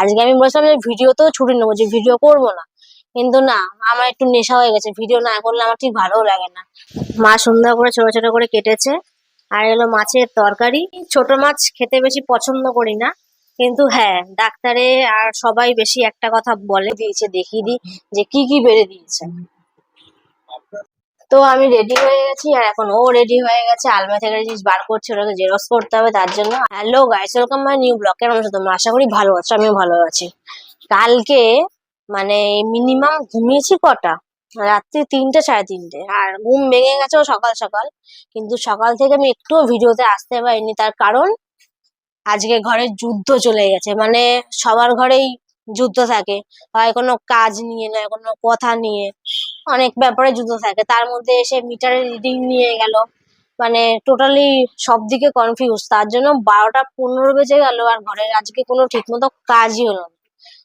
আজকে আমি বলেছিলাম যে ভিডিও তো ছুটি নেব, যে ভিডিও করব না। কিন্তু না, আমার একটু নেশা হয়ে গেছে। ভিডিও না করলে আমার ঠিক ভালো লাগে না। মা সুন্দর করে ছোট ছোট করে কেটেছে। আর এলো মাছের তরকারি। ছোট মাছ খেতে বেশি পছন্দ করি না। কিন্তু হ্যাঁ ডাক্তারে আর সবাই বেশি একটা কথা বলে দিয়েছে, দেখিয়ে দিই যে কি কি বেড়ে দিয়েছে। তো আমি রেডি হয়ে গেছি আর এখন ও রেডি হয়ে গেছে। আলমারি থেকে জিনিস বার করছে, ওটাকে জেরক্স করতে হবে তার জন্য। Hello guys welcome my new কেমন আছো তোমরা? আশা করি ভালো আছো, আমিও ভালো আছি। কালকে মানে মিনিমাম ঘুমিয়েছি কটা? রাত্রি তিনটে, সাড়ে তিনটে। আর ঘুম ভেঙে গেছে ও সকাল সকাল। কিন্তু সকাল থেকে আমি একটুও ভিডিওতে আসতে পারিনি। তার কারণ, আজকে ঘরে যুদ্ধ চলে গেছে। মানে সবার ঘরেই যুদ্ধ থাকে। হয় কোনো কাজ নিয়ে নয়, কোনো কথা নিয়ে। অনেক ব্যাপারে যুদ্ধ থাকে। তার মধ্যে এসে মিটারের রিডিং নিয়ে গেল। মানে টোটালি সব দিকে কনফিউজ তার জন্য বারোটা পনেরো বেজে গেল আর ঘরের আজকে কোনো ঠিকমতো কাজই হলো না।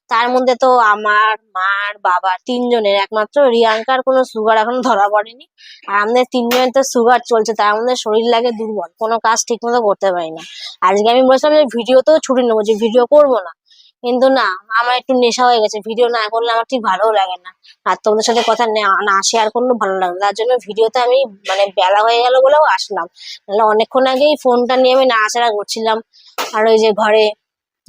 তার মধ্যে তো আমার মার বাবা তিনজনের। একমাত্র রিয়াঙ্কার কোনো সুগার এখনও ধরা পড়েনি। আর আমাদের তিনজনের তো সুগার চলছে। তার মধ্যে শরীর লাগে দুর্বল। কোনো কাজ ঠিকমতো করতে পারি না। আজকে আমি বলেছিলাম যে ভিডিও ভিডিওতেও ছুটি নেব। যে ভিডিও করব না কিন্তু না, আমার একটু নেশা হয়ে গেছে ভিডিও না করলে আমার ঠিক ভালোও লাগে না। আর তোমাদের সাথে কথা না- শেয়ার করলেও ভালো লাগে তার জন্য ভিডিওতে আমি মানে বেলা হয়ে গেল বলেও আসলাম। নাহলে অনেকক্ষণ আগেই ফোনটা নিয়ে আমি নাড়াচাড়া করছিলাম। আর ওই যে ঘরে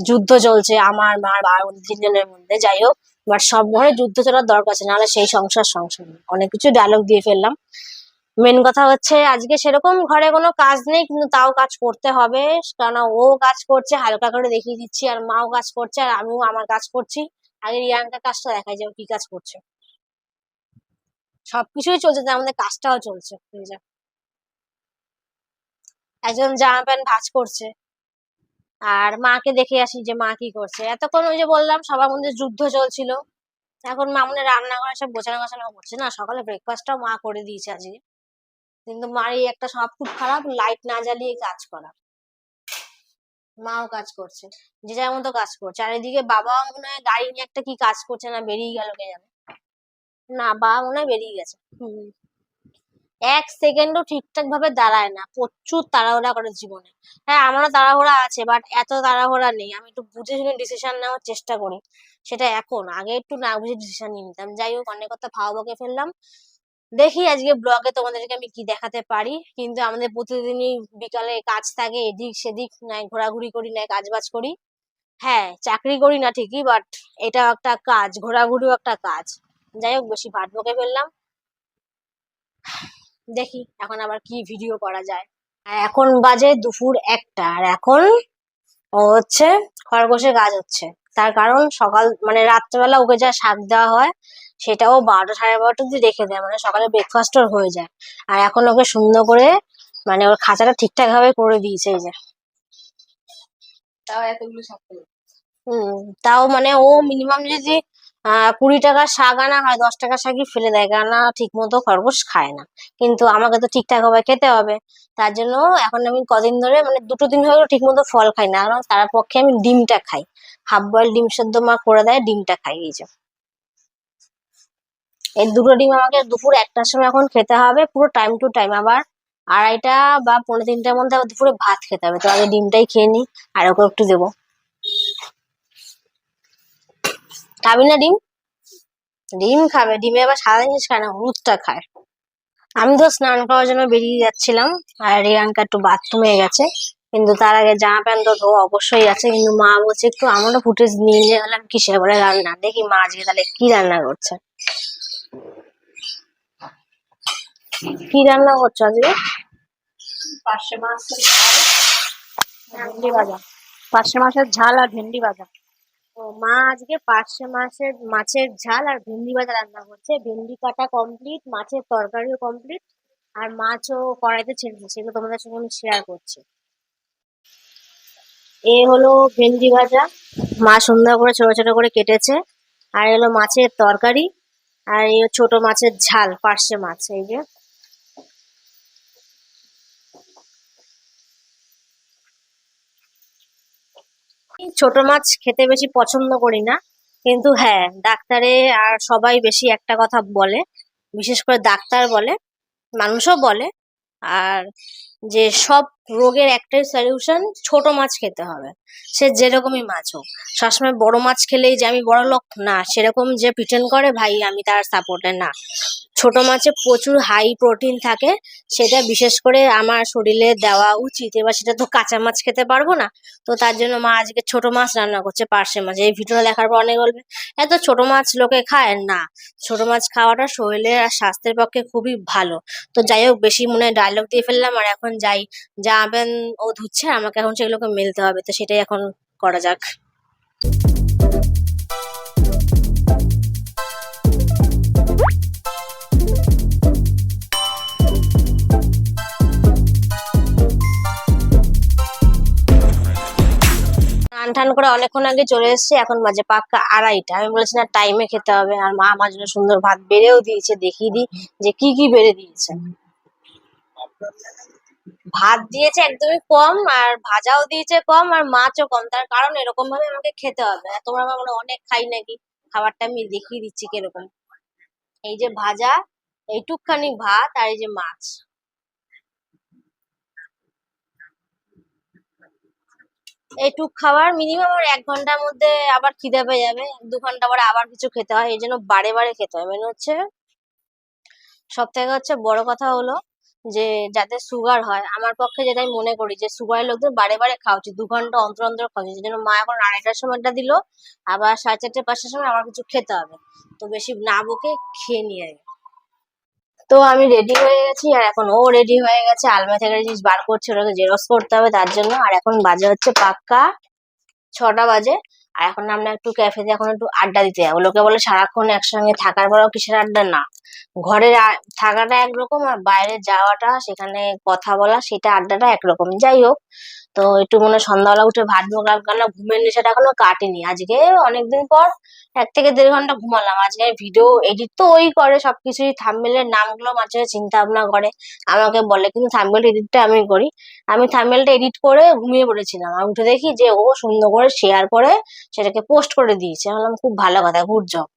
যুদ্ধ চলছে, আমার মার মধ্যে তিনজনের মধ্যে। যাই হোক বাট সব ঘরে যুদ্ধ চলার দরকার আছে, নাহলে সেই সংসার সংসার। অনেক কিছু ডায়লগ দিয়ে ফেললাম। মেন কথা হচ্ছে, আজকে সেরকম ঘরে কোনো কাজ নেই, কিন্তু তাও কাজ করতে হবে। কেননা ও কাজ করছে, হালকা করে দেখিয়ে দিচ্ছি, আর মাও কাজ করছে, আর আমিও আমার কাজ করছি। আগে রিয়াঙ্কা কাজটা দেখাই যে ও কি কাজ করছে। সবকিছুই চলছে, তার মধ্যে কাজটাও চলছে একজন জামা প্যান্ট ভাজ করছে, আর মাকে দেখে আসি যে মা কি করছে। এতক্ষণ ওই যে বললাম, সবার মধ্যে যুদ্ধ চলছিল। এখন মা মনে হয় রান্নাঘরে সব গোছানো গোছানো করছে না, সকালে ব্রেকফাস্টটাও মা করে দিয়েছে আজকে। কিন্তু মার এই একটা স্বভাব খুব খারাপ লাইট না জ্বালিয়ে কাজ করা। মাও কাজ করছে যে যার মতো কাজ করছে। আর এদিকে বাবা মনে হয় গাড়ি নিয়ে একটা কি কাজ করছে না, বেরিয়ে গেল কে জানে। না, বাবা মনে হয় বেরিয়ে গেছে। হুম। এক সেকেন্ডও ঠিকঠাক ভাবে দাঁড়ায় না, প্রচুর তাড়াহুড়া করে জীবনে। হ্যাঁ আমারও তাড়াহুড়া আছে বাট এত তাড়াহুড়া নেই। আমি একটু বুঝে শুনে ডিসিশন নেওয়ার চেষ্টা করি। সেটা এখন, আগে একটু না বুঝে ডিসিশন নিয়ে নিতাম। যাই হোক, অনেক কথা ভাও বকে ফেললাম। দেখি আজকে ব্লগে তোমাদেরকে আমি কি দেখাতে পারি। কিন্তু আমাদের প্রতিদিনই বিকালে কাজ থাকে, এদিক সেদিক, নাই ঘোরাঘুরি করি, নাই কাজ বাজ করি। হ্যাঁ চাকরি করি না ঠিকই বাট এটাও একটা কাজ, ঘোরাঘুরিও একটা কাজ। যাই হোক, বেশি ভাট বকে ফেললাম। দেখি এখন আবার কি ভিডিও করা যায়। আর এখন বাজে দুপুর একটা, আর এখন ও হচ্ছে খরগোশের কাজ হচ্ছে। তার কারণ সকাল মানে রাত্রেবেলা ওকে যা শাক দেওয়া হয় সেটাও বারোটা সাড়ে বারোটা অব্দি রেখে দেয়। মানে সকালে ব্রেকফাস্ট ওর হয়ে যায়। আর এখন ওকে সুন্দর করে মানে ওর খাঁচাটা ঠিকঠাক ভাবে করে দিয়েছে এই যে। তাও এতগুলো শাক তাও মানে ও মিনিমাম যদি কুড়ি টাকার শাক আনা হয় দশ টাকার শাকই ফেলে দেয়। কেননা ঠিক মতো খরগোশ খায় না। কিন্তু আমাকে তো ঠিকঠাক ভাবে খেতে হবে। তার জন্য এখন আমি কদিন ধরে মানে দুটো দিন হয়ে ঠিক মতো ফল খাই না। কারণ তার পক্ষে আমি ডিমটা খাই। হাফ বয়েল ডিম সেদ্ধ মা করে দেয় ডিমটা খাই এই যে। এই দুটো ডিম আমাকে দুপুর একটার সময় এখন খেতে হবে, পুরো টাইম টু টাইম আবার আড়াইটা বা পৌনে তিনটার মধ্যে আবার দুপুরে ভাত খেতে হবে। তো আগে ডিমটাই খেয়ে নিই আর ওকে একটু দেবো। খাবি না ডিম? ডিম খাবে, ডিমে আবার সাদা জিনিস খায় না, হলুদটা খায়। আমি তো স্নান করার জন্য বেরিয়ে যাচ্ছিলাম, আর রিয়াঙ্কা একটু বাথরুমে গেছে, কিন্তু তার আগে জামা প্যান্ট তো অবশ্যই আছে, কিন্তু মা বলছে একটু আমারও ফুটেজ নিয়ে গেলাম, কিসের বলে রান্না দেখি মা আজকে তাহলে কি রান্না করছে। কি রান্না করছ আজকে? পার্শে মাছের ঝাল ভেন্ডি ভাজা। পার্শে মাছের ঝাল আর ভেন্ডি ভাজা। ও মা আজকে পার্শে মাছের মাছের ঝাল আর ভেন্ডি ভাজা রান্না করছে। ভেন্ডি কাটা কমপ্লিট মাছের তরকারিও কমপ্লিট আর মাছও কড়াইতে ছেড়ে সেগুলো তোমাদের সঙ্গে আমি শেয়ার করছি। এ হলো ভেন্ডি ভাজা। মা সুন্দর করে ছোট ছোট করে কেটেছে। আর এ হলো মাছের তরকারি। আর এই ছোট মাছের ঝাল পার্শে মাছ এই যে। ছোট মাছ খেতে বেশি পছন্দ করি না। কিন্তু হ্যাঁ ডাক্তারে আর সবাই বেশি একটা কথা বলে। বিশেষ করে ডাক্তার বলে, মানুষও বলে। আর যে সব রোগের একটাই সলিউশন ছোট মাছ খেতে হবে। সে যেরকমই মাছ হোক। সবসময় বড় মাছ খেলেই যে আমি বড় লোক না, সেরকম যে প্রিটেন্ড করে, ভাই, আমি তার সাপোর্টে না। ছোট মাছে প্রচুর হাই প্রোটিন থাকে, সেটা বিশেষ করে আমার শরীরে দেওয়া উচিত। এবার সেটা তো কাঁচা মাছ খেতে পারব না, তো তার জন্য মা আজকে ছোট মাছ রান্না করছে পার্শে মাছ। এই ভিডিও দেখার পর অনেক বলবে, এত ছোট মাছ লোকে খায়? না, ছোট মাছ খাওয়াটা শরীরের আর স্বাস্থ্যের পক্ষে খুবই ভালো। তো যাই হোক, বেশি মনে ডায়লগ দিয়ে ফেললাম আর এখন যাই। যা আবেন ও ধুচ্ছে, আমাকে এখন সেগুলোকে মেলতে হবে, তো সেটাই এখন করা যাক। টান করে অনেকক্ষণ আগে চলে এসেছি, এখন বাজে পাক্কা আড়াইটা। আমি বলেছি, না টাইমে খেতে হবে। আর মা আমার জন্য সুন্দর ভাত বেড়েও দিয়েছে, দেখিয়ে দিই যে কি কি বেড়ে দিয়েছে। ভাত দিয়েছে একদমই কম, আর ভাজাও দিয়েছে কম, আর মাছও কম। তার কারণ এরকম ভাবে আমাকে খেতে হবে। তোমরা মনে অনেক খাই নাকি? খাবারটা আমি দেখিয়ে দিচ্ছি কীরকম। এই যে ভাজা, এইটুকখানি ভাত, আর এই যে মাছ। এইটুক খাবার মিনিমাম আমার এক ঘণ্টার মধ্যে আবার খিদে পেয়ে যাবে। দু ঘণ্টা পরে আবার কিছু খেতে হয়, এই জন্য বারে বারে খেতে হয়। মানে হচ্ছে, সব থেকে হচ্ছে বড় কথা হলো যে যাদের সুগার হয়, আমার পক্ষে যেটা আমি মনে করি যে সুগারের লোকদের বারে বারে খাওয়া উচিত। দু ঘণ্টা অন্তর অন্তর খাওয়া উচিত। যেন মা এখন আড়াইটার সময়টা দিল, আবার সাড়ে চারটে পাঁচটার সময় আবার কিছু খেতে হবে। তো বেশি না বকে খেয়ে নিয়ে। তো আমি রেডি হয়ে গেছি, আর এখন ও রেডি হয়ে গেছে আলমারি থেকে জিনিস বার করছে, ওটাকে জেরক্স করতে হবে তার জন্য, আর এখন বাজে হচ্ছে পাক্কা ছটা বাজে, আর এখন আমরা একটু ক্যাফেতে এখন একটু আড্ডা দিতে যাব। লোকে বলে সারাক্ষণ একসঙ্গে থাকার পরেও কিসের আড্ডা? না। ঘরে থাকাটা একরকম, আর বাইরে যাওয়াটা, সেখানে কথা বলা, সেটা আড্ডাটা একরকম যাই হোক, তো একটু মনে সন্ধ্যাবেলা উঠে ভাত কেন ঘুমের নেশাটা এখনও কাটেনি। আজকে অনেকদিন পর এক থেকে দেড় ঘণ্টা ঘুমালাম। আজকে ভিডিও এডিট তো ওই করে, সবকিছুই থাম্বনেলের নামগুলো মাঝে চিন্তা ভাবনা করে, আমাকে বলে। কিন্তু থাম্বনেল এডিটটা আমি করি। আমি থাম্বনেলটা এডিট করে ঘুমিয়ে পড়েছিলাম। আর উঠে দেখি যে ও সুন্দর করে শেয়ার করে সেটাকে পোস্ট করে দিয়েছে। আমি বললাম, খুব ভালো কথা গুড জব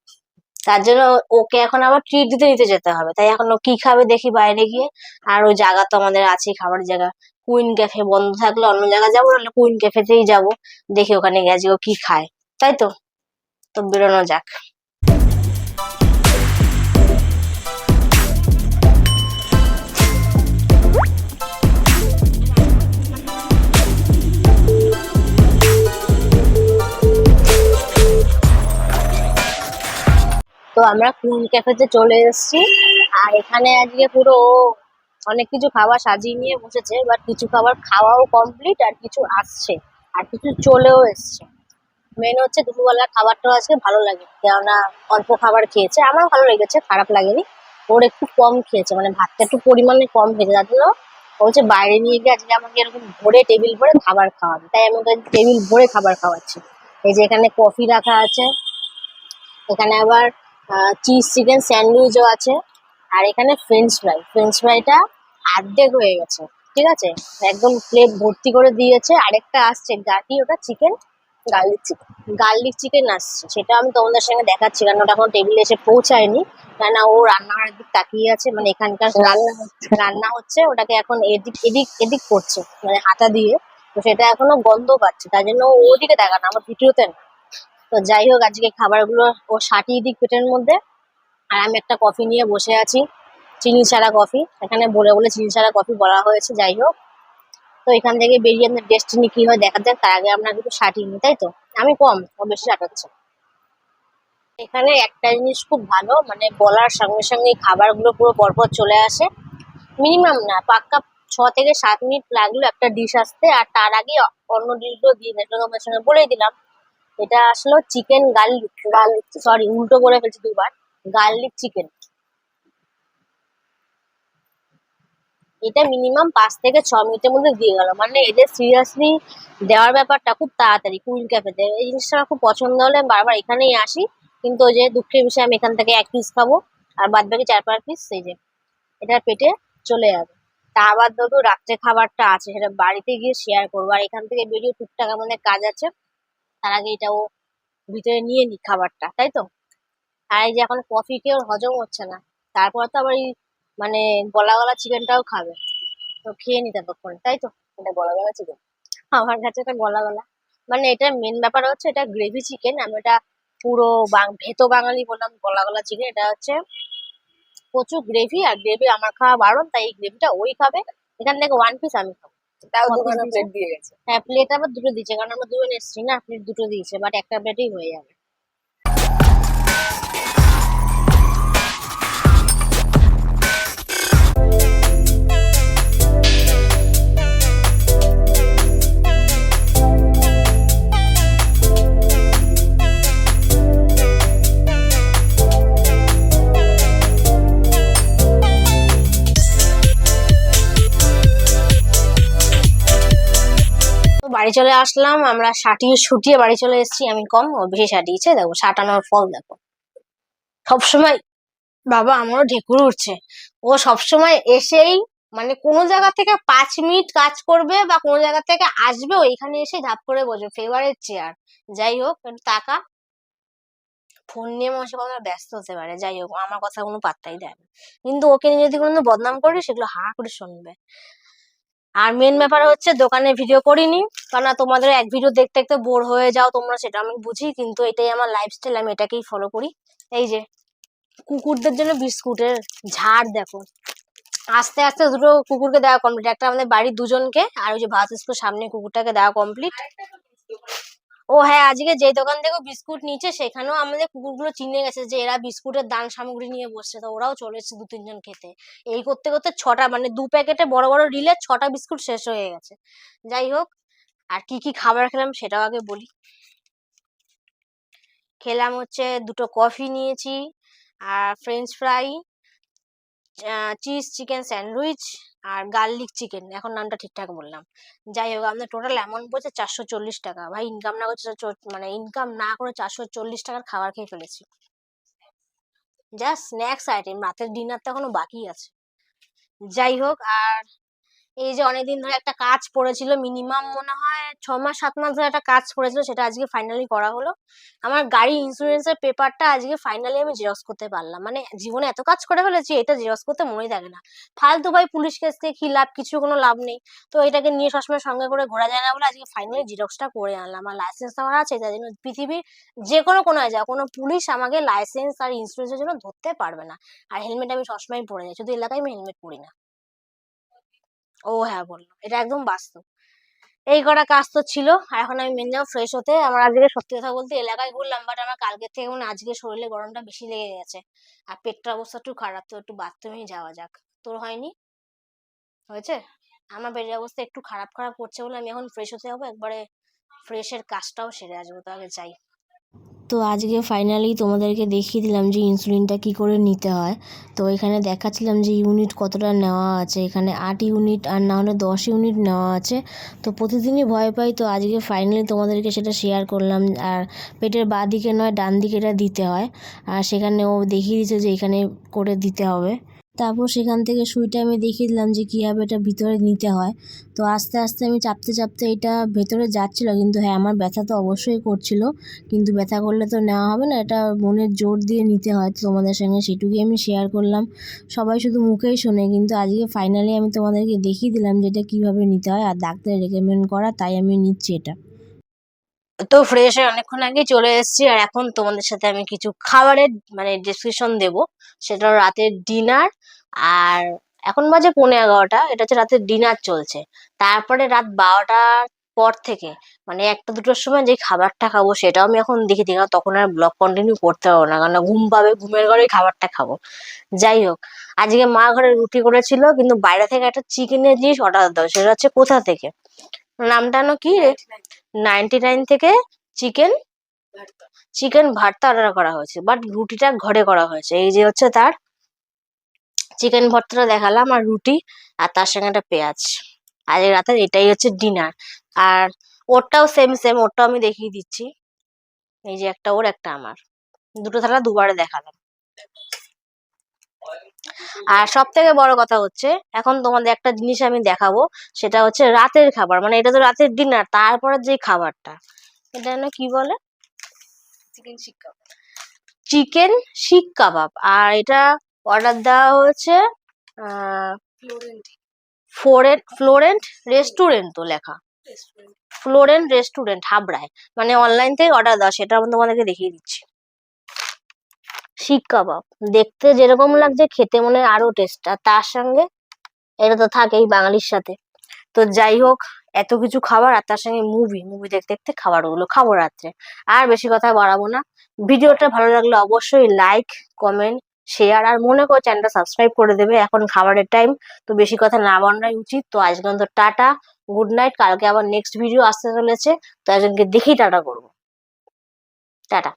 তার জন্য ওকে এখন আবার ট্রিট দিতে নিতে যেতে হবে। তাই এখন ও কি খাবে দেখি বাইরে গিয়ে। আর ওই জায়গা তো আমাদের আছে খাবার জায়গা। কুইন ক্যাফে বন্ধ থাকলে অন্য জায়গায় যাব, নাহলে কুইন ক্যাফেতেই যাব। দেখি ওখানে গেছি ও কি খায়। তাই তো? তো বেরোনো যাক। তো আমরা কুইন ক্যাফেতে চলে এসেছি। আর এখানে আজকে পুরো অনেক কিছু খাবার সাজিয়ে নিয়ে বসেছে বাট কিছু খাবার খাওয়াও কমপ্লিট আর কিছু আসছে, আর কিছু চলেও এসছে। মেন হচ্ছে দুপুরবেলার খাবারটাও আজকে ভালো লাগে, কেননা অল্প খাবার খেয়েছে। আমার ভালো লেগেছে, খারাপ লাগেনি। ওর একটু কম খেয়েছে মানে ভাতটা একটু পরিমাণে কম খেয়েছে যার জন্য হচ্ছে বাইরে নিয়ে গিয়ে আজকে আমাকে এরকম ভরে টেবিল ভরে খাবার খাওয়াবে। তাই আমি ওকে টেবিল ভরে খাবার খাওয়াচ্ছি। এই যে এখানে কফি রাখা আছে, এখানে আবার চিজ চিকেন স্যান্ডউইচও আছে, আর এখানে ফ্রেঞ্চ ফ্রাই। ফ্রেঞ্চ ফ্রাইটা আর্ধেক হয়ে গেছে, ঠিক আছে? একদম প্লেট ভর্তি করে দিয়েছে, আরেকটা আসছে, গাটি, ওটা chicken garlic chicken garlic chicken আসছে। সেটা আমি তোমাদের সঙ্গে দেখাচ্ছি কারণ ওটা এখন টেবিলে এসে পৌঁছায়নি। কেননা ও রান্নাঘরের দিক তাকিয়ে আছে মানে এখানকার রান্না রান্না হচ্ছে ওটাকে এখন এদিক এদিক এদিক করছে মানে হাতা দিয়ে। তো সেটা এখনও গন্ধ পাচ্ছে তাই জন্য ও ওদিকে দেখানো আমার ভিডিওতে না। তো যাই হোক আজকে খাবারগুলো ও সাটিয়ে দিক পেটের মধ্যে। আর আমি একটা কফি নিয়ে বসে আছি চিনি ছাড়া কফি এখানে বলে বলে চিনি ছাড়া কফি বলা হয়েছে যাই হোক। তো এখান থেকে বেরিয়ে আমাদের ডেস্টিনি কি হয় দেখা যাক তার আগে আমরা কিন্তু সাটিয়ে নিই তাই তো? আমি কম ও বেশি সাটাচ্ছে। এখানে একটা জিনিস খুব ভালো মানে বলার সঙ্গে সঙ্গে খাবারগুলো পুরো পরপর চলে আসে। মিনিমাম না পাক্কা ছ থেকে সাত মিনিট লাগল একটা ডিশ আসতে আর তার আগে অন্য ডিশগুলো দিয়ে তোমার সঙ্গে বলেই দিলাম। এটা আসলো চিকেন গার্লিক গার্লিক সরি উল্টো বলে ফেলছি দুবার। গার্লিক চিকেন এটা মিনিমাম পাঁচ থেকে ছ মিনিটের মধ্যে দিয়ে গেল। মানে এদের সিরিয়াসলি দেওয়ার ব্যাপারটা খুব তাড়াতাড়ি, কুইন ক্যাফেতে এই জিনিসটা আমার খুব পছন্দ হলে, আমি বারবার এখানেই আসি। কিন্তু ওই যে দুঃখের বিষয়, আমি এখান থেকে এক পিস খাব, আর বাদ বাকি চার পাঁচ পিস সেই যে, এটা পেটে চলে যাবে। তা বাদ দাদু রাত্রে খাবারটা আছে, সেটা বাড়িতে গিয়ে শেয়ার করব। আর এখান থেকে বেরিয়ে টুকটাক আমাদের কাজ আছে, তার আগে এটা ও ভিতরে নিয়ে নি খাবারটা, তাই তো? আর এই যে এখন কফি খেয়ে হজম হচ্ছে না, তারপর তো আবার এই মানে গলা গলা চিকেনটাও খাবে। তো খেয়ে নিতে ততক্ষণ তাই তো? এটা গলা গলা চিকেন আমার কাছে এটা গলা গলা মানে এটা মেন ব্যাপার হচ্ছে এটা গ্রেভি চিকেন আমি এটা পুরো ভেতো বাঙালি বললাম গলা গলা চিকেন এটা হচ্ছে প্রচুর গ্রেভি আর গ্রেভি আমার খাওয়া বারণ তাই এই গ্রেভিটা ওই খাবে। এখান থেকে ওয়ান পিস আমি খাব। প্লেট দিয়ে গেছে। হ্যাঁ প্লেট আবার দুটো দিয়েছে কারণ আমরা দুজন এসেছি না প্লেট দুটো দিয়েছে বাট একটা প্লেটেই হয়ে যাবে। বাড়ি চলে আসলাম, আমরা সাটিয়ে ছুটিয়ে বাড়ি চলে এসেছি, আমি কম, ও বেশি সাটিয়েছে, দেখো, সাটানোর ফল দেখো। সবসময় বাবা আমারও ঢেকুর উঠছে ও সবসময় এসেই মানে কোনো জায়গা থেকে পাঁচ মিনিট কাজ করবে বা কোনো জায়গা থেকে আসবে ওইখানে এসে ধাপ করে বসবে ফেভারিট চেয়ার যাই হোক টাকা ফোন নিয়ে মনে হচ্ছে কতটা ব্যস্ত হতে পারে, যাই হোক, আমার কথা কোনো পাত্তাই দেয় না। কিন্তু ওকে নিয়ে যদি কোনো বদনাম করি সেগুলো হা করে শুনবে। আর মেন ব্যাপার হচ্ছে দোকানে ভিডিও করিনি কারণ তোমাদের এক ভিডিও দেখতে দেখতে বোর হয়ে যাও তোমরা, সেটা আমি বুঝি, কিন্তু এটাই আমার লাইফস্টাইল আমি এটাকেই ফলো করি। এই যে, কুকুরদের জন্য বিস্কুটের ঝাড় দেখো। আস্তে আস্তে দুটো কুকুরকে দেওয়া কমপ্লিট একটা আমাদের বাড়ির দুজনকে, আর ওই যে ভাত স্কুল সামনে কুকুরটাকে দেওয়া কমপ্লিট ও হ্যাঁ আজকে যে দোকান থেকে বিস্কুট নিচ্ছে সেখানেও আমাদের কুকুরগুলো চিনে গেছে যে এরা বিস্কুটের দান সামগ্রী নিয়ে বসছে। তো ওরাও চলে এসেছে দু তিনজন খেতে। এই করতে করতে ছটা মানে দু প্যাকেটে বড় বড় রিলে ছটা বিস্কুট শেষ হয়ে গেছে। যাই হোক, আর কি কি খাবার খেলাম সেটাও আগে বলি। খেলাম হচ্ছে দুটো কফি নিয়েছি, আর French fry cheese chicken sandwich আর গার্লিক চিকেন এখন নামটা ঠিকঠাক বললাম। যাই হোক আপনার টোটাল অ্যামাউন্ট পড়ছে চারশো চল্লিশ টাকা। ভাই ইনকাম না করছে মানে ইনকাম না করে চারশো চল্লিশ টাকার খাবার খেয়ে ফেলেছি। যা স্ন্যাক্স আইটেম রাতের ডিনার তো এখনও বাকি আছে। যাই হোক, আর এই যে অনেকদিন ধরে একটা কাজ পড়েছিল মিনিমাম মনে হয় ছ মাস, সাত মাস ধরে একটা কাজ পড়েছিল, সেটা আজকে ফাইনালি করা হলো। আমার গাড়ি ইন্স্যুরেন্সের পেপারটা আজকে ফাইনালি আমি জেরক্স করতে পারলাম। মানে জীবনে এত কাজ করে ফেলেছি, এটা জেরক্স করতে মনে থাকে না। ফালতু ভাই পুলিশ কেস থেকে কি লাভ, কিছু কোনো লাভ নেই। তো এটাকে নিয়ে সবসময় সঙ্গে করে ঘোরা যায় না বলে আজকে ফাইনালি জেরক্সটা করে আনলাম। আর লাইসেন্স আমার আছে তাই জন্য পৃথিবীর যে কোনো কোনায় যাও, কোনো পুলিশ আমাকে লাইসেন্স আর ইন্স্যুরেন্সের জন্য ধরতে পারবে না। আর হেলমেট আমি সবসময় পরে যাই, শুধু এলাকায় আমি হেলমেট পরি না। ও হ্যাঁ বলল এটা একদম বাস্তব। এই কটা কাজ তো ছিল আর এখন আমি মেন যাব ফ্রেশ হতে, আমার আজকে সত্যি কথা বলতে এলাকায় ঘুরলাম বাট আমার কালকের থেকে মানে আজকে শরীরে গরমটা বেশি লেগে গেছে। আর পেটটার অবস্থা একটু খারাপ, তো একটু বাথরুমেই যাওয়া যাক। তোর হয়নি? হয়েছে? আমার পেটের অবস্থা একটু খারাপ খারাপ করছে বলে আমি এখন ফ্রেশ হতে যাব, একবারে ফ্রেশের কাজটাও সেরে আসব তো আগে যাই। তো আজকে ফাইনালি তোমাদেরকে দেখিয়ে দিলাম যে ইনসুলিনটা কি করে নিতে হয়। তো এখানে দেখাচ্ছিলাম যে ইউনিট কতটা নেওয়া আছে। এখানে আট ইউনিট আর না হলে দশ ইউনিট নেওয়া আছে। তো প্রতিদিনই ভয় পাই। তো আজকে ফাইনালি তোমাদেরকে সেটা শেয়ার করলাম। আর পেটের বাঁ দিকে নয়, ডান দিকে এটা দিতে হয়। আর সেখানে ও দেখিয়ে দিচ্ছে যে এখানে করে দিতে হবে। তারপর সেখান থেকে সুইটা আমি দেখিয়ে দিলাম যে কীভাবে এটা ভিতরে নিতে হয়। তো আস্তে আস্তে আমি চাপতে চাপতে এটা ভেতরে যাচ্ছিল কিন্তু হ্যাঁ আমার ব্যথা তো অবশ্যই করছিল। কিন্তু ব্যথা করলে তো নেওয়া হবে না, এটা মনের জোর দিয়ে নিতে হয়। তো তোমাদের সঙ্গে সেটুকুই আমি শেয়ার করলাম। সবাই শুধু মুখেই শোনে, কিন্তু আজকে ফাইনালি আমি তোমাদেরকে দেখিয়ে দিলাম যে এটা কীভাবে নিতে হয়। আর ডাক্তার রেকমেন্ড করা, তাই আমি নিচ্ছি এটা। তো ফ্রেশ হয়ে অনেকক্ষণ আগে চলে এসেছি, আর এখন তোমাদের সাথে আমি কিছু খাবারের মানে ডিসক্রিপশন দেব। সেটা রাতের ডিনার আর এখন বাজে পৌনে এগারোটা, এটা হচ্ছে রাতের ডিনার চলছে। তারপরে রাত বারোটার পর থেকে মানে একটা দুটোর সময় যে খাবারটা খাব সেটাও আমি এখন দেখে দিই, কারণ তখন আর ব্লগ কন্টিনিউ করতে পারব না, কারণ ঘুম পাবে, ঘুমের ঘরেই খাবারটা খাব। যাই হোক, আজকে মা ঘরে রুটি করেছিল, কিন্তু বাইরে থেকে একটা চিকেনের জিনিস অর্ডার দেওয়া সেটা হচ্ছে কোথা থেকে? নামটা যেন কি নাইনটি নাইন থেকে চিকেন চিকেন ভর্তা অর্ডার করা হয়েছে বাট রুটিটা ঘরে করা হয়েছে। এই যে হচ্ছে তার চিকেন ভর্তাটা দেখালাম আর রুটি আর তার সঙ্গে একটা পেঁয়াজ। আজ রাতের এটাই হচ্ছে ডিনার আর ওরটাও সেম সেম ওরটাও আমি দেখিয়ে দিচ্ছি। এই যে একটা ওর, একটা আমার। দুটো থালা দুবারে দেখালাম। আর সব থেকে বড় কথা হচ্ছে এখন তোমাদের একটা জিনিস আমি দেখাবো সেটা হচ্ছে রাতের খাবার। মানে এটা তো রাতের ডিনার তারপরে যে খাবারটা এটা যেন কি বলে? চিকেন শিক্কা চিকেন শিক কাবাব। আর এটা অর্ডার দেওয়া হয়েছে ফ্লোরেন্ট ফ্লোরেন্ট রেস্টুরেন্ট তো লেখা। ফ্লোরেন্ট রেস্টুরেন্ট হাবড়ায়। মানে অনলাইন থেকে অর্ডার দেওয়া সেটা আমি তোমাদেরকে দেখিয়ে দিচ্ছি। শিক কাবাব। দেখতে যেরকম লাগছে, খেতে মনে আরও টেস্ট আর তার সঙ্গে এটা তো থাকেই বাঙালির সাথে। তো যাই হোক, এত কিছু খাবার আর তার সঙ্গে মুভি মুভি দেখতে দেখতে খাবারগুলো খাব রাত্রে। আর বেশি কথা বাড়াবো না। ভিডিওটা ভালো লাগলে অবশ্যই লাইক কমেন্ট শেয়ার আর মনে করো চ্যানেলটা সাবস্ক্রাইব করে দেবে। এখন খাবারের টাইম তো বেশি কথা না বানানোই উচিত। তো আজকে তো টাটা গুড নাইট কালকে আবার নেক্সট ভিডিও আসতে চলেছে। তো একজনকে দেখেই টাটা করব। টাটা।